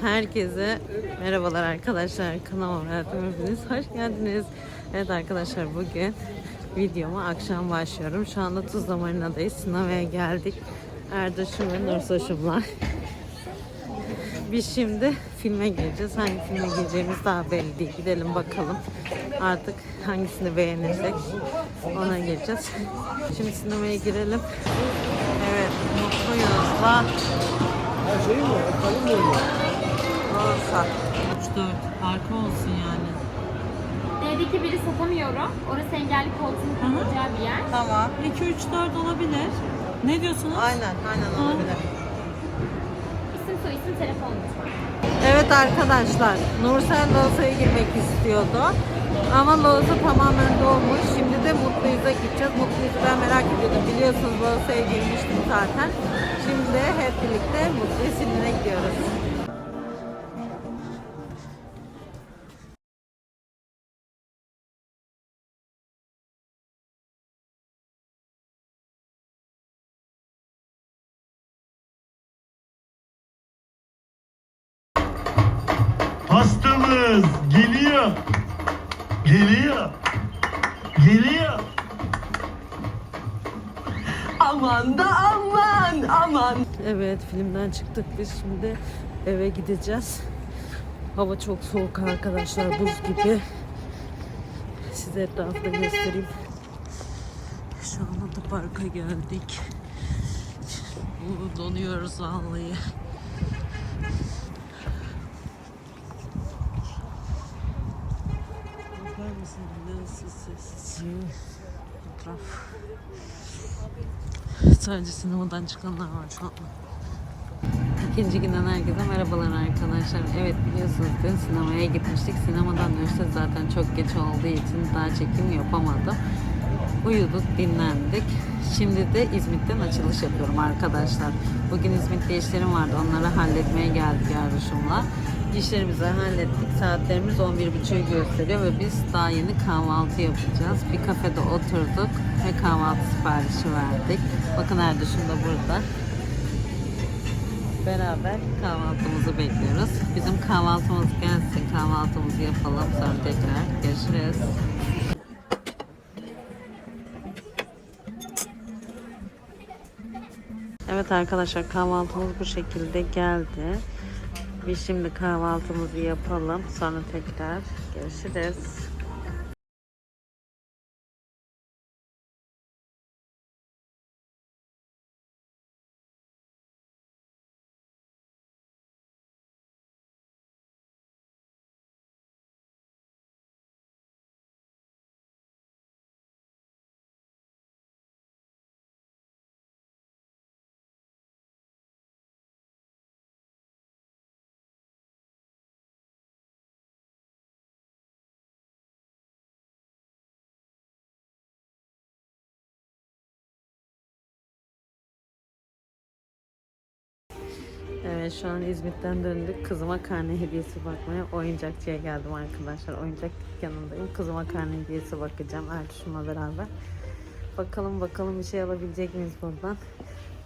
Herkese merhabalar arkadaşlar. Kanalıma hayatım hepiniz hoş geldiniz. Evet arkadaşlar bugün videoma akşam başlıyorum. Şu anda Tuzla Marina'dayız. Sinemaya geldik. Erdoş'um ve Nursoş'umla. Biz şimdi filme gireceğiz. Hangi filme gireceğimiz daha belli değil. Gidelim bakalım. Artık hangisini beğenirsek ona gireceğiz. Şimdi sinemaya girelim. Evet mutluyuz. Her şey mi? Kalın mı Olsa. 3-4 harika olsun yani. D'deki biri satamıyorum. Orası engelli koltuğun kurulacağı bir yer. Tamam. 2-3-4 olabilir. Ne diyorsunuz? Aynen, aynen olabilir. İsim soy isim telefon lütfen. Evet arkadaşlar, Nursel Loza'ya girmek istiyordu. Ama Loza tamamen dolmuş. Şimdi de Mutluyuz'a gideceğiz. Mutluyuz'u ben merak ediyordum. Biliyorsunuz Loza'ya girmiştim zaten. Şimdi hep birlikte Mutluyuz filmine gidiyoruz. Hastamız geliyor. Geliyor. Geliyor. Aman da aman aman. Evet filmden çıktık biz şimdi eve gideceğiz. Hava çok soğuk arkadaşlar buz gibi. Size etrafta göstereyim. Şu anda da parka geldik. Donuyoruz vallahi. Etraf. Sadece sinemadan çıkanlar var şu. İkinci günden herkese merhabalar arkadaşlar. Evet biliyorsunuz dün sinemaya gitmiştik. Sinemadan dönüşte zaten çok geç olduğu için daha çekim yapamadım. Uyuduk, dinlendik. Şimdi de İzmit'ten açılış yapıyorum arkadaşlar. Bugün İzmit'te işlerim vardı. Onları halletmeye geldik yarışımla. İşlerimizi hallettik. Saatlerimiz 11.30'u gösteriyor ve biz daha yeni kahvaltı yapacağız. Bir kafede oturduk ve kahvaltı siparişi verdik. Bakın Erduş'um da burada. Beraber kahvaltımızı bekliyoruz. Bizim kahvaltımız gelsin. Kahvaltımızı yapalım. Sonra tekrar görüşürüz. Evet arkadaşlar kahvaltımız bu şekilde geldi. Biz şimdi kahvaltımızı yapalım. Sonra tekrar görüşürüz. Evet şu an İzmit'ten döndük. Kızıma karne hediyesi bakmaya oyuncakçıya geldim arkadaşlar. Oyuncak dükkanındayım. Kızıma karne hediyesi bakacağım Ertuş'umla beraber. Bakalım bakalım bir şey alabilecek miyiz buradan.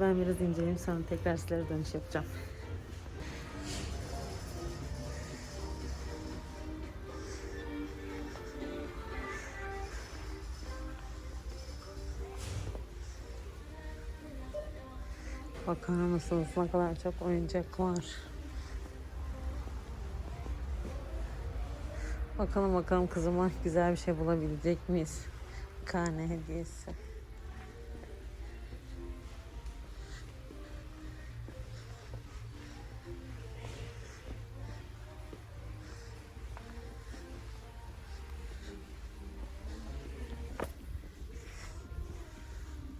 Ben biraz inceleyeyim sonra tekrar sizlere dönüş yapacağım. Bakar mısınız ne kadar çok oyuncak var. Bakalım bakalım kızıma güzel bir şey bulabilecek miyiz? Karne hediyesi.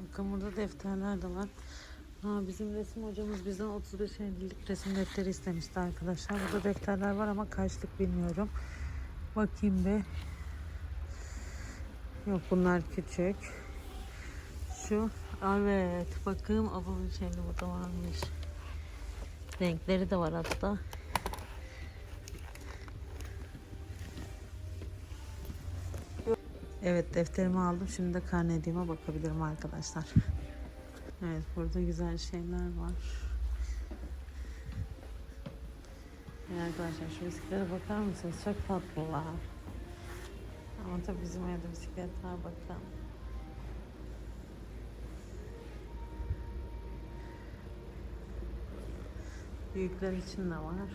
Bakın burada defterler de var. Ha, bizim resim hocamız bizden 35 50'lik resim defteri istemişti arkadaşlar. Burada defterler var ama kaçlık bilmiyorum. Bakayım bir. Yok bunlar küçük. Şu evet bakın ablamın şeyli burada varmış. Renkleri de var hatta. Evet defterimi aldım. Şimdi de karne hediyeme bakabilirim arkadaşlar. Evet burada güzel şeyler var. Ya arkadaşlar şu bisikletlere bakar mısınız? Çok tatlılar. Ama tabii bizim evde bisikletler bakın. Büyükler için de var.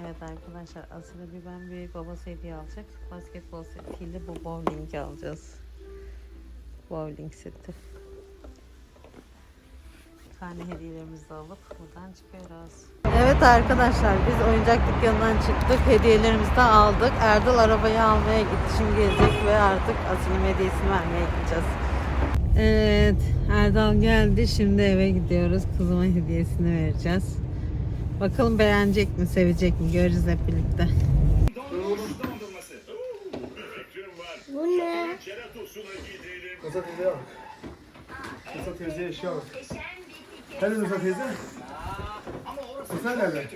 Evet arkadaşlar Aslı bir ben büyük babası hediye alacak. Basketbol setiyle bu bowling alacağız. Bowling seti. Tane hediyelerimizi de alıp buradan çıkıyoruz. Evet arkadaşlar biz oyuncak dükkanından çıktık. Hediyelerimizi de aldık. Erdal arabayı almaya gitti. Şimdi gelecek ve artık Asilim hediyesini vermeye gideceğiz. Evet Erdal geldi. Şimdi eve gidiyoruz. Kızıma hediyesini vereceğiz. Bakalım beğenecek mi, sevecek mi? Göreceğiz hep birlikte. Bu ne? Musa teyzeye bak. Musa teyzeye eşya bak. Nerede Musa teyze? Musa nerede?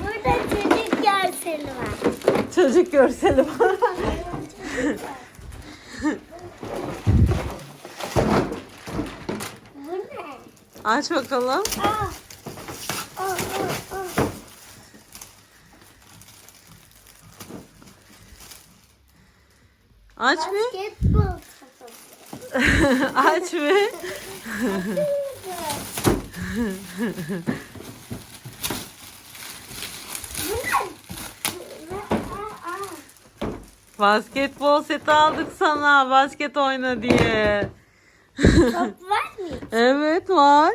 Burada çocuk görseli var. Çocuk görseli var. Bu ne? Aç bakalım. Aa. Aa, aa, aa. Aç mı? Basketbol. Aç mı? Basketbol seti aldık sana. Basket oyna diye. Top var mı? Evet var.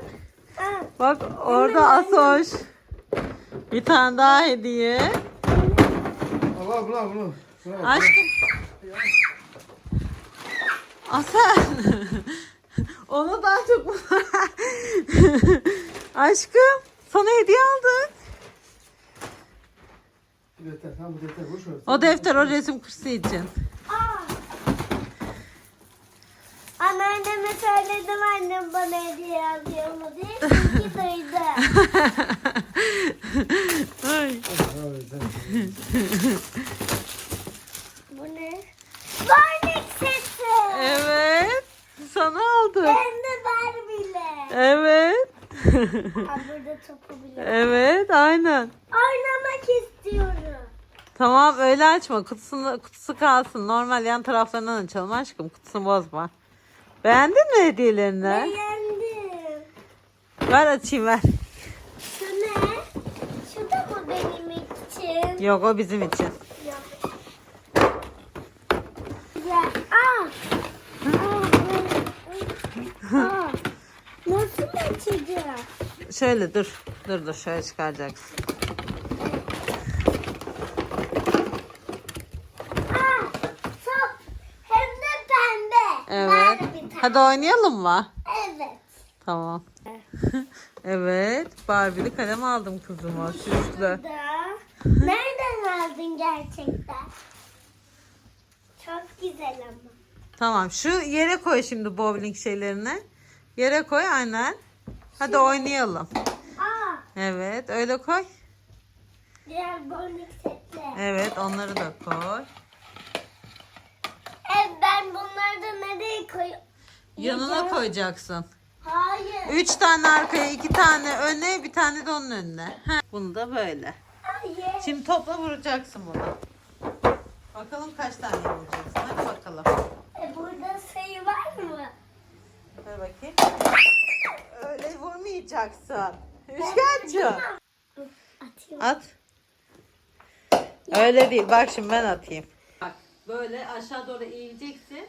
Aa. Bak orada Asoş. Bir tane daha hediye. Allah. Buna bak. Aşkım. Asel. Onu daha çok Aşkım sana hediye aldık. Defter. Tamam bu defter boş ver. O defter o resim kursu için. Aa. Anneanneme söyledim annem bana hediye yazıyor mu diye. Çünkü duydu. Ay. Evet, sen- Bu ne? Barnek sesi. Evet. Sana aldık. Hem de Barbie'le. Evet. Aa, burada topu bile. evet aynen. Oynamak istiyorum. Tamam öyle açma. Kutusunu, kutusu kalsın. Normal yan taraflarından açalım aşkım. Kutusunu bozma. Beğendin mi hediyelerini? Beğendim. Ver açayım ver. Şu ne? Şu da mı benim için? Yok o bizim için. Yok. Ya, aa. Aa. Aa. Nasıl Şöyle dur. Dur dur şöyle çıkaracaksın. Aa. Top. Hem de pembe. Evet. Hadi oynayalım mı? Evet. Tamam. evet. Barbie'li kalem aldım kızıma. Süslü. Nereden aldın gerçekten? Çok güzel ama. Tamam. Şu yere koy şimdi bowling şeylerini. Yere koy aynen. Hadi oynayalım. Aa. Evet. Öyle koy. Diğer setler. Evet. Onları da koy. Evet ben bunları da nereye koyuyorum? Yanına koyacaksın. Hayır. Üç tane arkaya, iki tane öne, bir tane de onun önüne. Heh. Bunu da böyle. Hayır. Şimdi topla vuracaksın bunu. Bakalım kaç tane vuracaksın. Hadi bakalım. E, burada sayı var mı? Ver bakayım. Öyle vurmayacaksın. Üçgenci. At. Öyle değil. Bak şimdi ben atayım. Bak böyle aşağı doğru eğileceksin.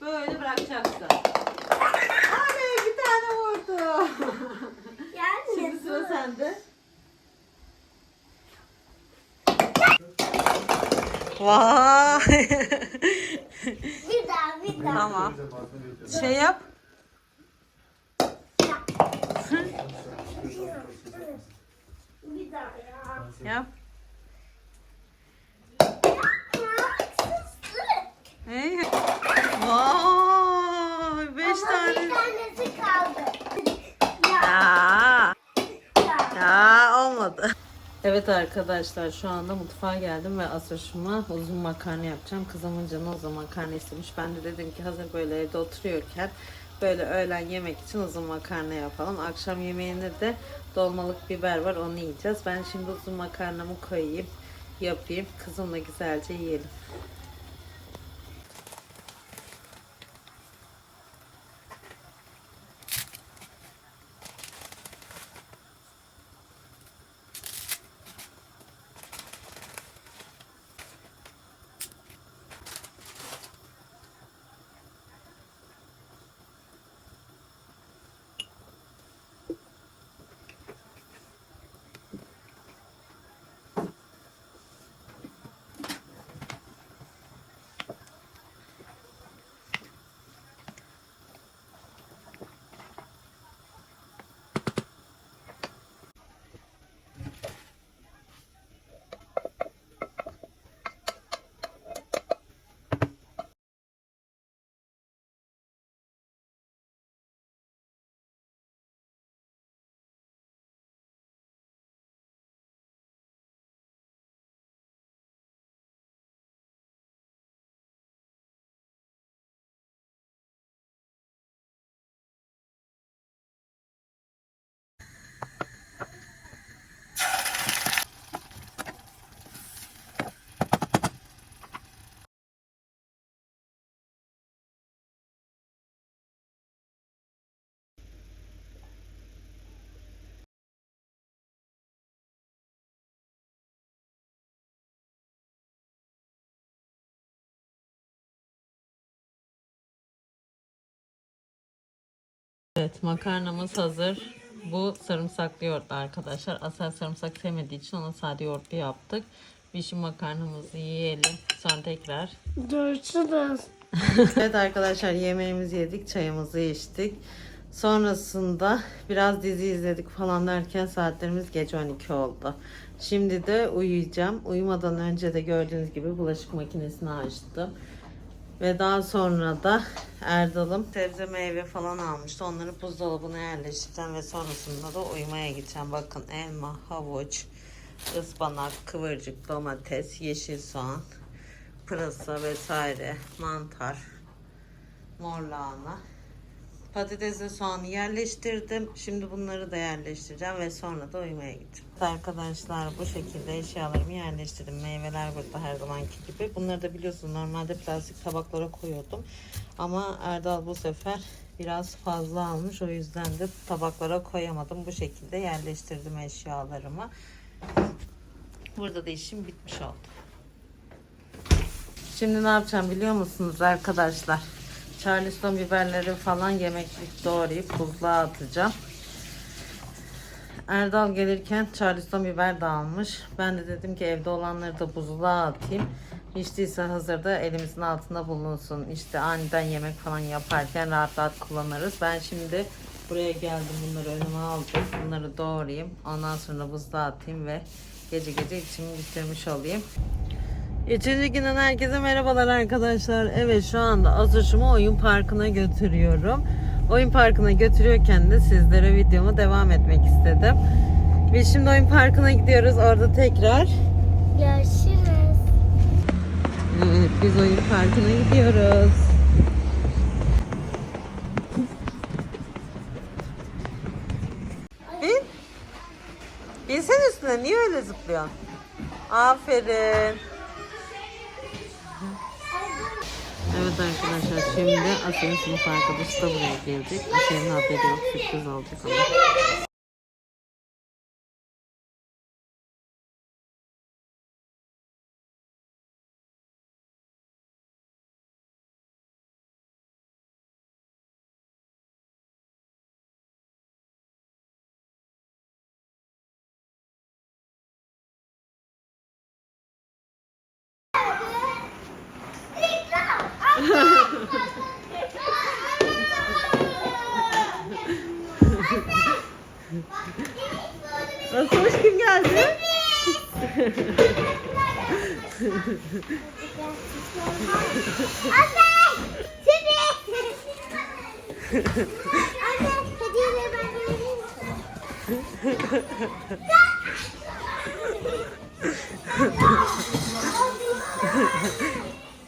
Böyle bırakacaksın. Abi bir tane vurdu. Yani Şimdi sıra sende. Vay. bir daha bir daha. tamam. Şey yap. Yap. Hey. Vay. Beş Ama tane. bir tanesi kaldı. Ya. Ya. Olmadı. Evet arkadaşlar şu anda mutfağa geldim ve Asaş'ıma uzun makarna yapacağım. Kızımın canı o zaman makarna istemiş. Ben de dedim ki hazır böyle evde oturuyorken böyle öğlen yemek için uzun makarna yapalım. Akşam yemeğinde de dolmalık biber var onu yiyeceğiz. Ben şimdi uzun makarnamı koyayım, yapayım. Kızımla güzelce yiyelim. Evet makarnamız hazır. Bu sarımsaklı yoğurtlu arkadaşlar. Asel sarımsak sevmediği için ona sade yoğurtlu yaptık. Bir şu makarnamızı yiyelim. Sonra tekrar. Görüşürüz. evet arkadaşlar yemeğimizi yedik. Çayımızı içtik. Sonrasında biraz dizi izledik falan derken saatlerimiz gece 12 oldu. Şimdi de uyuyacağım. Uyumadan önce de gördüğünüz gibi bulaşık makinesini açtım. Ve daha sonra da Erdal'ım sebze meyve falan almıştı. Onları buzdolabına yerleştireceğim ve sonrasında da uyumaya gideceğim. Bakın elma, havuç, ıspanak, kıvırcık, domates, yeşil soğan, pırasa vesaire, mantar, mor lahana. Patatesle soğanı yerleştirdim. Şimdi bunları da yerleştireceğim ve sonra da uyumaya gideceğim. Arkadaşlar bu şekilde eşyalarımı yerleştirdim. Meyveler burada her zamanki gibi. Bunları da biliyorsunuz normalde plastik tabaklara koyuyordum. Ama Erdal bu sefer biraz fazla almış. O yüzden de tabaklara koyamadım. Bu şekilde yerleştirdim eşyalarımı. Burada da işim bitmiş oldu. Şimdi ne yapacağım biliyor musunuz arkadaşlar? Charleston biberleri falan yemeklik doğrayıp buzluğa atacağım. Erdal gelirken Charleston biber de almış. Ben de dedim ki evde olanları da buzluğa atayım. Hiç değilse hazırda elimizin altında bulunsun. İşte aniden yemek falan yaparken rahat rahat kullanırız. Ben şimdi buraya geldim bunları önüme aldım. Bunları doğrayayım. Ondan sonra buzluğa atayım ve gece gece içimi bitirmiş olayım. Üçüncü günden herkese merhabalar arkadaşlar. Evet şu anda Azoş'umu oyun parkına götürüyorum. Oyun parkına götürüyorken de sizlere videomu devam etmek istedim. Biz şimdi oyun parkına gidiyoruz. Orada tekrar. Görüşürüz. Evet biz oyun parkına gidiyoruz. Bin. Binsene üstüne. Niye öyle zıplıyorsun? Aferin. Evet arkadaşlar şimdi Asya'nın sınıf arkadaşı da buraya gelecek. Asya'nın haberi yok sürpriz olacak ama. Nasıl hoş kim geldi? Anne! Hediyeleri ben vereyim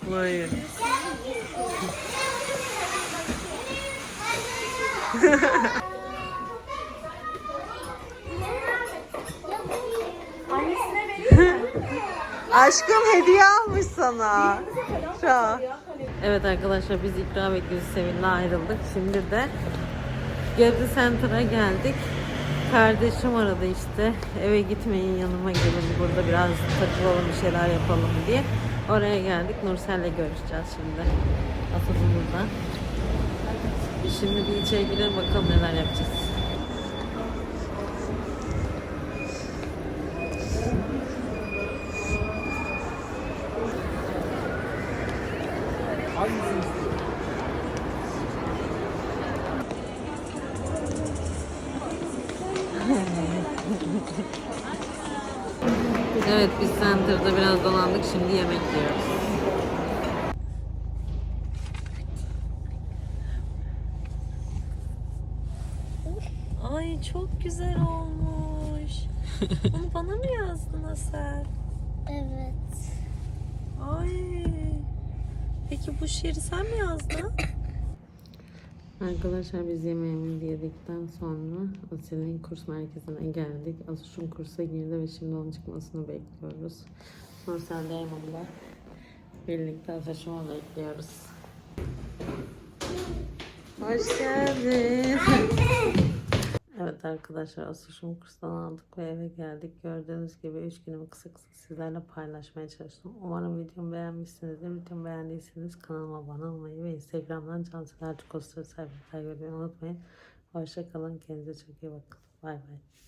mi? Aşkım hediye almış sana. Şu an. Evet arkadaşlar biz ikram bekliyoruz Sevil'le ayrıldık. Şimdi de Gebze Center'a geldik. Kardeşim aradı işte. Eve gitmeyin yanıma gelin burada biraz takılalım bir şeyler yapalım diye. Oraya geldik. Nursel'le görüşeceğiz şimdi. Asılım burada. Şimdi bir içeri girelim bakalım neler yapacağız. Evet biz Center'da biraz dolandık. Şimdi yemek yiyoruz. Ay çok güzel olmuş. Onu bana mı yazdın Asel? Evet. Ay. Peki bu şiiri sen mi yazdın? Arkadaşlar biz yemeğimizi yedikten sonra Asil'in kurs merkezine geldik. Asil'in kursa girdi ve şimdi onun çıkmasını bekliyoruz. Nursel Deyman'la birlikte Asil'imi bekliyoruz. Hoş geldin. Evet arkadaşlar Asil'in kurstan aldık ve eve geldik. Gördüğünüz gibi 3 günümü kısa kısa sizlerle paylaşmaya çalıştım. Umarım videomu beğenmişsinizdir. Videomu beğendiyseniz kanalıma abone olmayı ve Instagram'dan Cansever Çikosları sayfayı takip etmeyi unutmayın. Hoşça kalın. Kendinize çok iyi bakın. Bay bay.